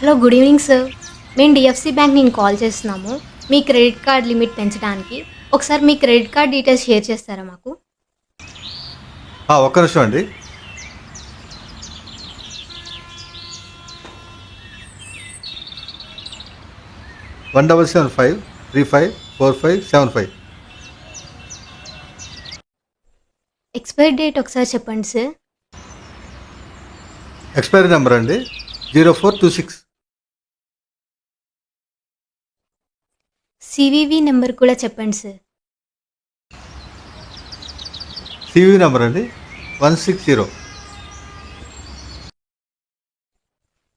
Hello good evening sir మేము DFC bank నుంచి call చేస్తున్నాము. మీ క్రెడిట్ కార్డ్ లిమిట్ పెంచడానికి. ఒకసారి మీ క్రెడిట్ కార్డ్ డీటెయిల్స్ షేర్ చేస్తారా మాకు? ఒక్క నిమిషం అండి. One double seven five three five four five seven five. Expiry date ఒకసారి చెప్పండి సార్ ఎక్స్పైరీ నెంబర్ అండి. Zero four two six. CVV number కూడా చెప్పండి సార్ సివి నెంబర్ అండి? వన్ సిక్స్ జీరో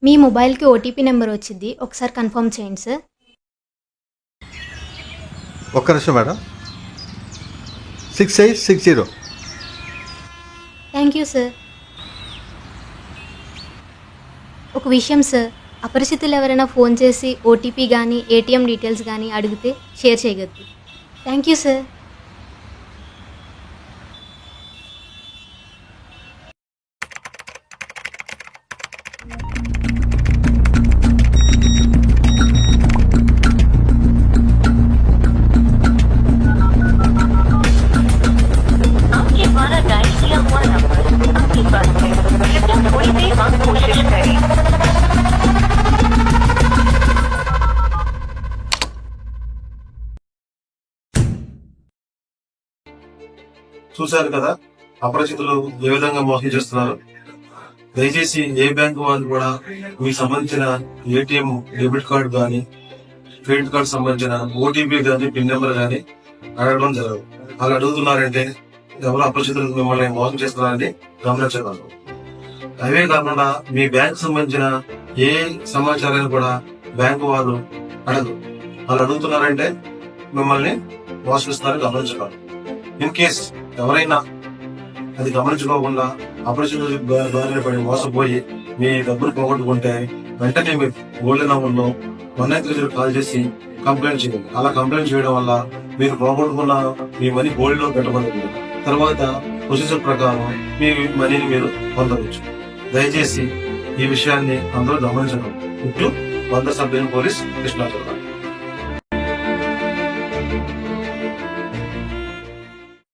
మీ మొబైల్కి ఓటీపీ నెంబర్ వచ్చింది. ఒకసారి కన్ఫర్మ్ చేయండి సార్ ఒక్క నిమిషం madam. Six eight six zero thank you sir ఒక విషయం సార్ అపరిచితులు ఎవరైనా ఫోన్ చేసి ఓటీపీ కానీ ఏటీఎం డీటెయిల్స్ కానీ అడిగితే షేర్ చేయగద్దు. Thank you sir. చూశారు కదా? అపరిచితులు ఏ విధంగా మోసం చేస్తున్నారు? దయచేసి ఏ బ్యాంకు వాళ్ళు కూడా మీకు సంబంధించిన ఏటీఎం డెబిట్ కార్డు కానీ క్రెడిట్ కార్డు సంబంధించిన ఓటీపీ కానీ పిన్ నెంబర్ కానీ అడగడం జరగదు. అలా అడుగుతున్నారంటే ఎవరు అపరిచితులు మిమ్మల్ని మోసం చేస్తున్నారని గమనించగలరు. అవే కాకుండా మీ బ్యాంక్ సంబంధించిన ఏ సమాచారాన్ని కూడా బ్యాంకు వాళ్ళు అడగరు వాళ్ళు అడుగుతున్నారంటే మిమ్మల్ని మోసగిస్తున్నారని గమనించగలరు. ఇన్ కేస్ ఎవరైనా అది గమనించుకోకుండా అపరిచితులు బారిన పడి మోసపోయి మీ డబ్బులు పోగొట్టుకుంటే వెంటనే మీ గోల్డ్ అవర్లో వన్ నైన్ త్రీ కాల్ చేసి కంప్లైంట్ చేయండి. అలా కంప్లైంట్ చేయడం వల్ల మీరు పోగొట్టుకున్న మీ మనీ గోల్డ్లో పెట్టబడుతుంది. తర్వాత ప్రొసీజర్ ప్రకారం మీ మనీని మీరు పొందవచ్చు. దయచేసి ఈ విషయాన్ని అందరూ గమనించడం. ఇట్లు వంద సభ్యులు పోలీస్ కృష్ణా